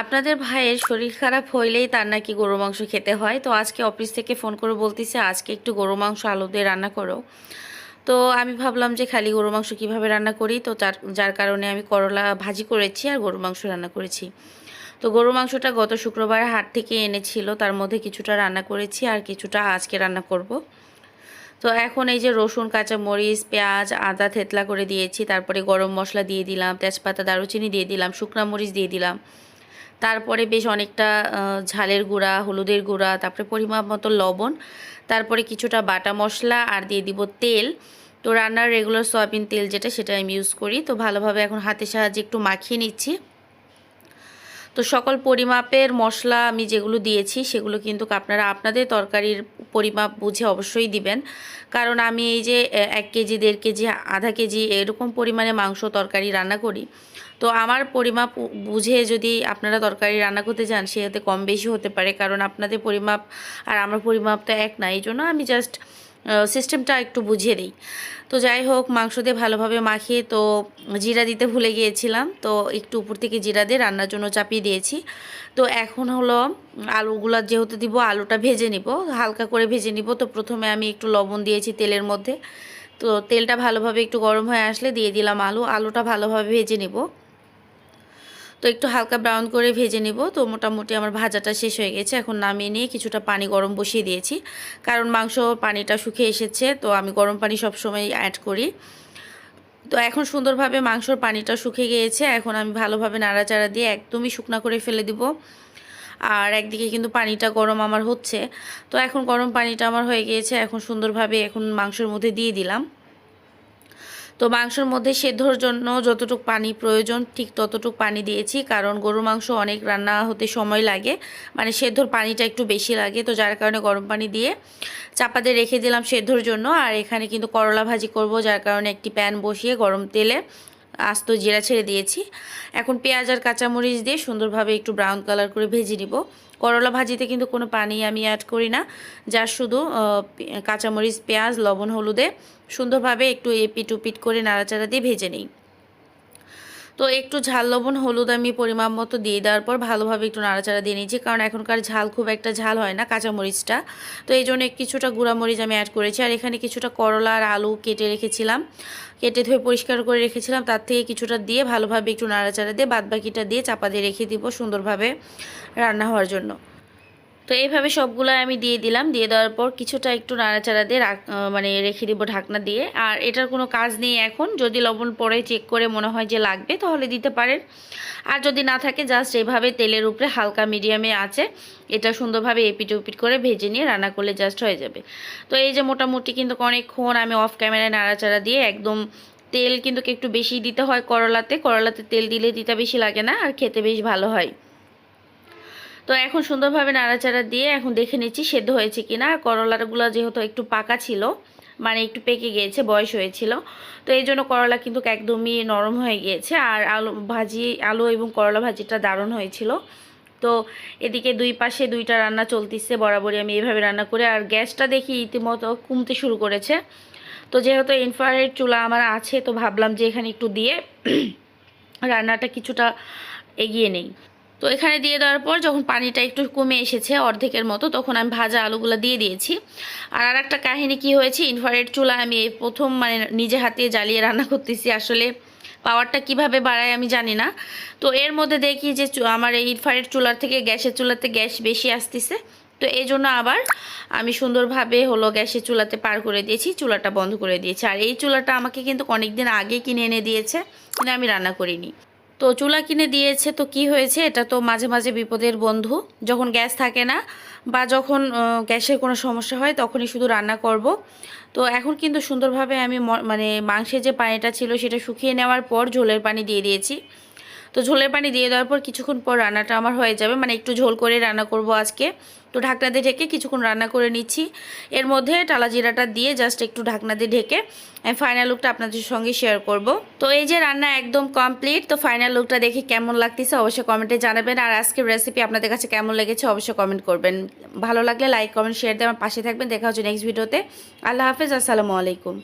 আপনাদের ভাইয়ের শরীর খারাপ হইলেই তার নাকি গরু মাংস খেতে হয়। তো আজকে অফিস থেকে ফোন করে বলতেছে, আজকে একটু গরু মাংস আলু দিয়ে রান্না করো। তো আমি ভাবলাম যে খালি গরু মাংস কীভাবে রান্না করি? তো যার যার কারণে আমি করলা ভাজি করেছি আর গরু মাংস রান্না করেছি। তো গরু মাংসটা গত শুক্রবার হাট থেকে এনেছিল, তার মধ্যে কিছুটা রান্না করেছি আর কিছুটা আজকে রান্না করব। তো এখন এই যে রসুন, কাঁচামরিচ, পেঁয়াজ, আদা থেতলা করে দিয়েছি, তারপরে গরম মশলা দিয়ে দিলাম, তেজপাতা, দারুচিনি দিয়ে দিলাম, শুকনা মরিচ দিয়ে দিলাম। তারপরে বেশ অনেকটা ঝালের গুঁড়া, হলুদের গুঁড়া, তারপরে পরিমাপ মতো লবণ, তারপরে কিছুটা বাটা মশলা আর দিয়ে দিব তেল। তো রান্নার রেগুলার সয়াবিন তেল যেটা সেটা আমি ইউজ করি। তো ভালোভাবে এখন হাতের সাহায্যে একটু মাখিয়ে নিচ্ছি। তো সকল পরিমাপের মশলা আমি যেগুলো দিয়েছি, সেগুলো কিন্তু আপনারা আপনাদের তরকারির পরিমাপ বুঝে অবশ্যই দিবেন। কারণ আমি এই যে এক কেজি, দেড় কেজি, আধা কেজি এরকম পরিমাণে মাংস তরকারি রান্না করি। তো আমার পরিমাপ বুঝে যদি আপনারা তরকারি রান্না করতে যান সেতে কম বেশি হতে পারে। কারণ আপনাদের পরিমাপ আর আমার পরিমাপ তো এক না। এই জন্য আমি জাস্ট সিস্টেমটা একটু বুঝিয়ে দিই। তো যাই হোক, মাংস দিয়ে ভালোভাবে মাখিয়ে তো জিরা দিতে ভুলে গিয়েছিলাম, তো একটু উপর থেকে জিরা দিয়ে রান্নার জন্য চাপিয়ে দিয়েছি। তো এখন হলো আলুগুলো যেহেতু দিব, আলুটা ভেজে নিব, হালকা করে ভেজে নিব। তো প্রথমে আমি একটু লবণ দিয়েছি তেলের মধ্যে। তো তেলটা ভালোভাবে একটু গরম হয়ে আসলে দিয়ে দিলাম আলু। আলুটা ভালোভাবে ভেজে নিব। তো একটু হালকা ব্রাউন করে ভেজে নেব। তো মোটামুটি আমার ভাজাটা শেষ হয়ে গেছে। এখন নামিয়ে নিয়ে কিছুটা পানি গরম বসিয়ে দিয়েছি। কারণ মাংস পানিটা শুকিয়ে এসেছে, তো আমি গরম পানি সবসময় অ্যাড করি। তো এখন সুন্দরভাবে মাংসর পানিটা শুকিয়ে গিয়েছে। এখন আমি ভালোভাবে নাড়াচাড়া দিয়ে একদমই শুকনা করে ফেলে দিব। আর একদিকে কিন্তু পানিটা গরম আমার হচ্ছে। তো এখন গরম পানিটা আমার হয়ে গিয়েছে। এখন সুন্দরভাবে এখন মাংসের মধ্যে দিয়ে দিলাম। তো মাংসর মধ্যে সেদ্ধর জন্য যতটুক পানি প্রয়োজন, ঠিক ততটুক পানি দিয়েছি। কারণ গরুর মাংস অনেক রান্না হতে সময় লাগে মানে সেদ্ধর পানিটা একটু বেশি লাগে। তো যার কারণে গরম পানি দিয়ে চাপাতে রেখে দিলাম সেদ্ধর জন্য। আর এখানে কিন্তু করলা ভাজি করব, যার কারণে একটি প্যান বসিয়ে গরম তেলে আস্ত জিরা ছেড়ে দিয়েছি। এখন পেঁয়াজ আর কাঁচামরিচ দিয়ে সুন্দরভাবে একটু ব্রাউন কালার করে ভেজে নিব। করলা ভাজিতে কিন্তু কোনো পানি আমি অ্যাড করি না। যা শুধু কাঁচামরিচ, পেঁয়াজ, লবণ, হলুদে সুন্দরভাবে একটু এপিট উপিট করে নাড়াচাড়া দিয়ে ভেজে নিই। তো একটু ঝাল, লবণ, হলুদ আমি পরিমাপ মতো দিয়ে দেওয়ার পর ভালোভাবে একটু নাড়াচাড়া দিয়ে নিয়েছি। কারণ এখনকার ঝাল খুব একটা ঝাল হয় না, কাঁচামরিচটা। তো এই জন্য কিছুটা গুঁড়ামরিচ আমি অ্যাড করেছি। আর এখানে কিছুটা করলা আর আলু কেটে রেখেছিলাম। কেটে ধুয়ে পরিষ্কার করে রেখেছিলাম। তার থেকে কিছুটা দিয়ে ভালোভাবে একটু নাড়াচাড়া দিয়ে বাদবাকিটা দিয়ে চাপা দিয়ে রেখে দিব সুন্দরভাবে রান্না হওয়ার জন্য। তো এইভাবে সবগুলো আমি দিয়ে দিলাম। দিয়ে দেওয়ার পর কিছুটা একটু নাড়াচাড়া দিয়ে মানে রেখে দিব ঢাকনা দিয়ে। আর এটার কোনো কাজ নেই এখন। যদি লবণ পরে চেক করে মনে হয় যে লাগবে তাহলে দিতে পারেন। আর যদি না থাকে জাস্ট এভাবে তেলের উপরে হালকা মিডিয়ামে আছে, এটা সুন্দরভাবে এপিট উপিট করে ভেজে নিয়ে রান্না করলে জাস্ট হয়ে যাবে। তো এই যে মোটামুটি কিন্তু অনেকক্ষণ আমি অফ ক্যামেরায় নাড়াচাড়া দিয়ে একদম তেল কিন্তু একটু বেশি দিতে হয় করলাতে। করলাতে তেল দিলে দিতে বেশি লাগে না, আর খেতে বেশ ভালো হয়। তো এখন সুন্দরভাবে নাড়াচাড়া দিয়ে এখন দেখে নিচ্ছি সেদ্ধ হয়েছে কিনা। আর করলাগুলো যেহেতু একটু পাকা ছিল মানে একটু পেকে গিয়েছে, বয়স হয়েছিল। তো এই জন্য করলা কিন্তু একদমই নরম হয়ে গিয়েছে। আর আলু ভাজি, আলু এবং করলা ভাজিটা দারুণ হয়েছিল। তো এদিকে দুই পাশে দুইটা রান্না চলতেছে বরাবরই আমি এইভাবে রান্না করে। আর গ্যাসটা দেখি ইতিমতো কমতে শুরু করেছে। তো যেহেতু ইনফ্রারেড চুলা আমার আছে, তো ভাবলাম যে এখানে একটু দিয়ে রান্নাটা কিছুটা এগিয়ে নেই। তো এখানে দিয়ে দেওয়ার পর যখন পানিটা একটু কমে এসেছে অর্ধেকের মতো, তখন আমি ভাজা আলুগুলো দিয়ে দিয়েছি। আর আর একটা কাহিনী কি হয়েছে? ইনফ্রারেড চুলা আমি প্রথম মানে নিজে হাতে জ্বালিয়ে রান্না করতেছি। আসলে পাওয়ারটা কীভাবে বাড়ায় আমি জানি না। তো এর মধ্যে দেখি যে আমার এই ইনফ্রারেড চুলার থেকে গ্যাসের চুলাতে গ্যাস বেশি আসতেছে। তো এই জন্য আবার আমি সুন্দরভাবে হলো গ্যাসের চুলাতে পার করে দিয়েছি, চুলাটা বন্ধ করে দিয়েছি। আর এই চুলাটা আমাকে কিন্তু অনেকদিন আগে কিনে এনে দিয়েছে কিন্তু আমি রান্না করিনি। তো চুলা কিনে দিয়েছে, তো কি হয়েছে? এটা তো মাঝে মাঝে বিপদের বন্ধু। যখন গ্যাস থাকে না বা যখন গ্যাসের কোনো সমস্যা হয়, তখনই শুধু রান্না করব। তো এখন কিন্তু সুন্দরভাবে আমি মানে মাংসের যে পানিটা ছিল, সেটা শুকিয়ে নেওয়ার পর ঝোলের পানি দিয়ে দিয়েছি। তো ঝোলের পানি দিয়ে দেওয়ার পর কিছুক্ষণ পর রান্নাটা আমার হয়ে যাবে। মানে একটু ঝোল করে রান্না করব আজকে। তো ঢাকনা দিয়ে ঢেকে কিছুক্ষণ রান্না করে নিচ্ছি। এর মধ্যে টালা জিরাটা দিয়ে জাস্ট একটু ঢাকনা দিয়ে ঢেকে ফাইনাল লুকটা আপনাদের সঙ্গে শেয়ার করব। তো এই যে রান্না একদম কমপ্লিট তো ফাইনাল লুকটা দেখে কেমন লাগতেছে অবশ্যই কমেন্টে জানাবেন। আর আজকের রেসিপি আপনাদের কাছে কেমন লেগেছে অবশ্যই কমেন্ট করবেন। ভালো লাগলে লাইক কমেন্ট শেয়ার দিয়ে আমার পাশে থাকবেন। দেখা হচ্ছে নেক্সট ভিডিওতে আল্লাহ হাফেজ, আসসালামু আলাইকুম।